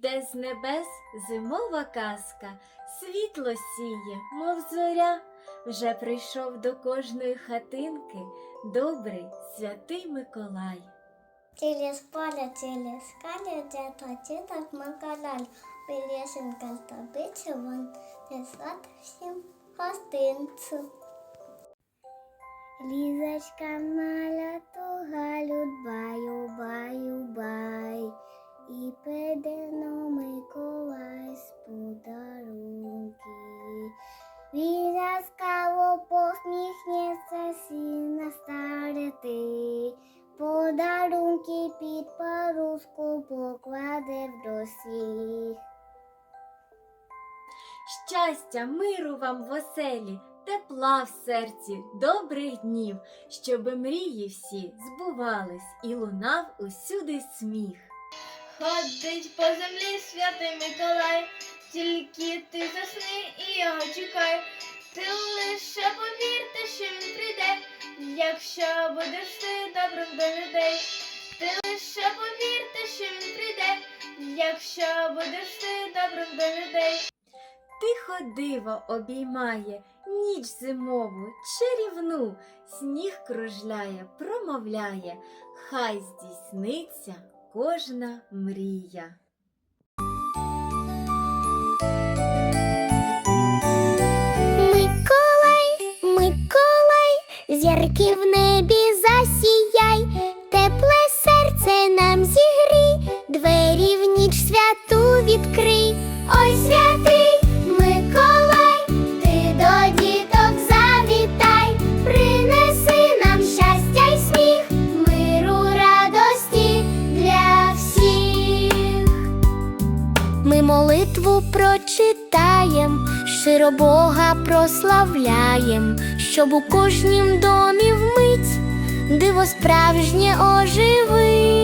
йде з небес зимова казка, світло сіє, мов зоря, вже прийшов до кожної хатинки добрий святий Миколай. Через поле, через скалі, де то діток Миколай, Білесен тобі вон, несла всім гостинцю. Лізочка маля тугалю, баю, баю, бай, посміхнеться сіна старити, подарунки під паруску покладе в досі. Щастя, миру вам в оселі, тепла в серці, добрих днів, щоби мрії всі збувались і лунав усюди сміх. Ходить по землі святий Миколай, тільки ти засни і його чекай. Ти лише якщо будеш ти добрим до людей. Ти лише повірте, що він прийде, якщо будеш ти добрим до людей. Тихо диво обіймає ніч зимову, чарівну, сніг кружляє, промовляє, хай здійсниться кожна мрія. Зірки в небі засіяй, тепле серце нам зігрій, двері в ніч святу відкрий. Ой, святий Миколай, ти до діток завітай, принеси нам щастя й сміх, миру радості для всіх. Ми молитву прочитаєм, щиро Бога прославляєм, щоб у кожнім домі вмить диво справжнє оживить.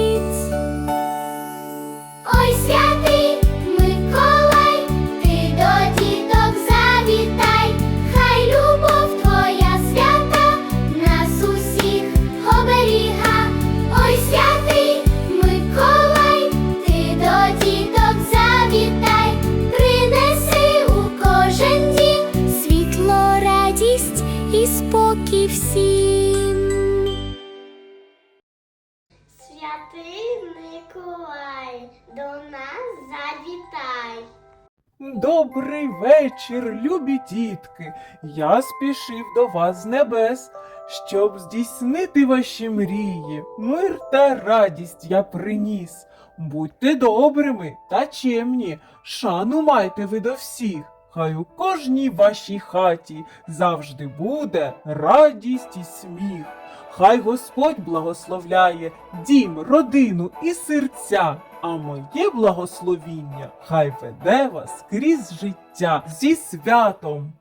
І спокій всім. Святий Миколай, до нас завітай. Добрий вечір, любі дітки. Я спішив до вас з небес, щоб здійснити ваші мрії. Мир та радість я приніс. Будьте добрими та чемні, шану майте ви до всіх. Хай у кожній вашій хаті завжди буде радість і сміх. Хай Господь благословляє дім, родину і серця, а моє благословіння хай веде вас крізь життя зі святом.